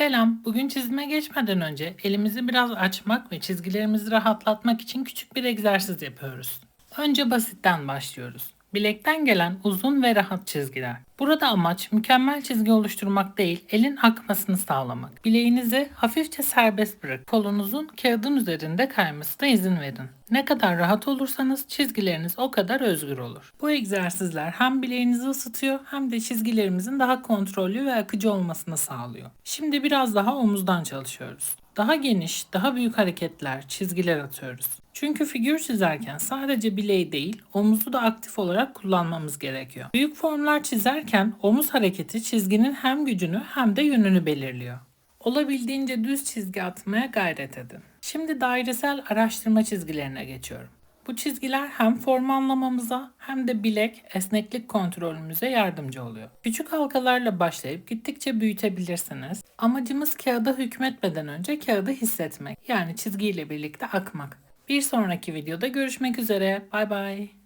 Selam. Bugün çizime geçmeden önce elimizi biraz açmak ve çizgilerimizi rahatlatmak için küçük bir egzersiz yapıyoruz. Önce basitten başlıyoruz. Bilekten gelen uzun ve rahat çizgiler. Burada amaç mükemmel çizgi oluşturmak değil, elin akmasını sağlamak. Bileğinizi hafifçe serbest bırak. Kolunuzun kağıdın üzerinde kaymasına izin verin. Ne kadar rahat olursanız çizgileriniz o kadar özgür olur. Bu egzersizler hem bileğinizi ısıtıyor hem de çizgilerimizin daha kontrollü ve akıcı olmasını sağlıyor. Şimdi biraz daha omuzdan çalışıyoruz. Daha geniş, daha büyük hareketler, çizgiler atıyoruz. Çünkü figür çizerken sadece bileği değil, omuzu da aktif olarak kullanmamız gerekiyor. Büyük formlar çizerken omuz hareketi çizginin hem gücünü hem de yönünü belirliyor. Olabildiğince düz çizgi atmaya gayret edin. Şimdi dairesel araştırma çizgilerine geçiyorum. Bu çizgiler hem form anlamamıza hem de bilek, esneklik kontrolümüze yardımcı oluyor. Küçük halkalarla başlayıp gittikçe büyütebilirsiniz. Amacımız kağıda hükmetmeden önce kağıdı hissetmek. Yani çizgiyle birlikte akmak. Bir sonraki videoda görüşmek üzere. Bay bay.